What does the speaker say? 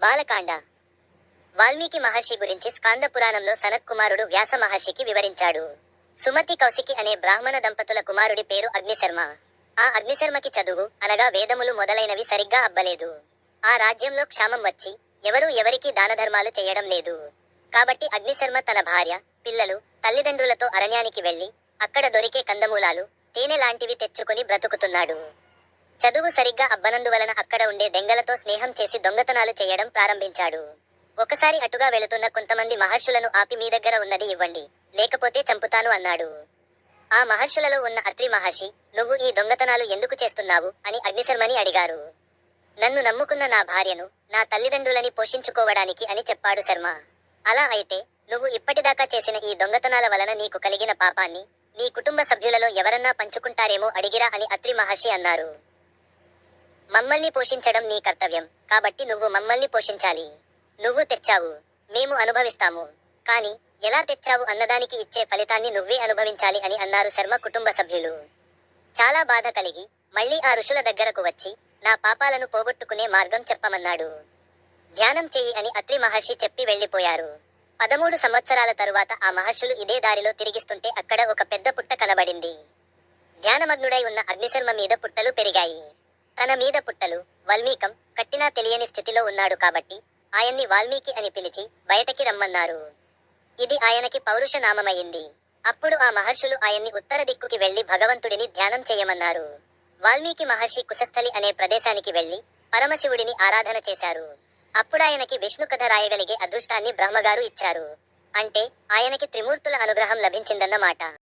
బాలకాండ. వాల్మీకి మహర్షి గురించి స్కాంద పురాణంలో సనత్ కుమారుడు వ్యాస మహర్షికి వివరించాడు. సుమతి కౌశికి అనే బ్రాహ్మణ దంపతుల కుమారుడి పేరు అగ్నిశర్మ. ఆ అగ్నిశర్మకి చదువు అనగా వేదములు మొదలైనవి సరిగ్గా అబ్బలేదు. ఆ రాజ్యంలో క్షామం వచ్చి ఎవరూ ఎవరికీ దానధర్మాలు చేయడం లేదు. కాబట్టి అగ్నిశర్మ తన భార్య పిల్లలు తల్లిదండ్రులతో అరణ్యానికి వెళ్ళి అక్కడ దొరికే కందమూలాలు తేనె లాంటివి తెచ్చుకుని బ్రతుకుతున్నాడు. చదువు సరిగ్గా అబ్బనందువలన అక్కడ ఉండే దెంగలతో స్నేహం చేసి దొంగతనాలు చేయడం ప్రారంభించాడు. ఒకసారి అటుగా వెళుతున్న కొంతమంది మహర్షులను ఆపి మీ దగ్గర ఉన్నది ఇవ్వండి. లేకపోతే చంపుతాను అన్నాడు. ఆ మహర్షులలో ఉన్న అత్రి మహర్షి నువ్వు ఈ దొంగతనాలు ఎందుకు చేస్తున్నావు? అని అగ్నిశర్మని అడిగారు. నన్ను నమ్ముకున్న నా భార్యను నా తల్లిదండ్రులని పోషించుకోవడానికి అని చెప్పాడు శర్మ. అలా అయితే నువ్వు ఇప్పటిదాకా చేసిన ఈ దొంగతనాల వలన నీకు కలిగిన పాపాన్ని నీ కుటుంబ సభ్యులలో ఎవరన్నా పంచుకుంటారేమో అడిగిరా అని అత్రి మహర్షి అన్నారు. మమ్మల్ని పోషించడం నీ కర్తవ్యం. కాబట్టి నువ్వు మమ్మల్ని పోషించాలి. నువ్వు తెచ్చావు. మేము అనుభవిస్తాము. కానీ ఎలా తెచ్చావు అన్నదానికి ఇచ్చే ఫలితాన్ని నువ్వే అనుభవించాలి అని అన్నారు శర్మ కుటుంబ సభ్యులు. చాలా బాధ కలిగి మళ్ళీ ఆ ఋషుల దగ్గరకు వచ్చి నా పాపాలను పోగొట్టుకునే మార్గం చెప్పమన్నాడు. ధ్యానం చెయ్యి అని అత్రి మహర్షి చెప్పి వెళ్ళిపోయారు పదమూడు సంవత్సరాల తరువాత ఆ మహర్షులు ఇదే దారిలో తిరిగిస్తుంటే అక్కడ ఒక పెద్ద పుట్ట కనబడింది. ధ్యానమగ్నుడై ఉన్న అగ్నిశర్మ మీద పుట్టలు పెరిగాయి. తన మీద పుట్టలు వల్మీకం కట్టినా తెలియని స్థితిలో ఉన్నాడు కాబట్టి ఆయన్ని వాల్మీకి అని పిలిచి బయటకి రమ్మన్నారు. ఇది ఆయనకి పౌరుష నామమయ్యింది. అప్పుడు ఆ మహర్షులు ఆయన్ని ఉత్తర దిక్కుకి వెళ్ళి భగవంతుడిని ధ్యానం చేయమన్నారు. వాల్మీకి మహర్షి కుశస్థలి అనే ప్రదేశానికి వెళ్ళి పరమశివుడిని ఆరాధన చేశారు. అప్పుడాయనకి విష్ణు కథ రాయగలిగే అదృష్టాన్ని బ్రహ్మగారు ఇచ్చారు. అంటే ఆయనకి త్రిమూర్తుల అనుగ్రహం లభించిందన్నమాట.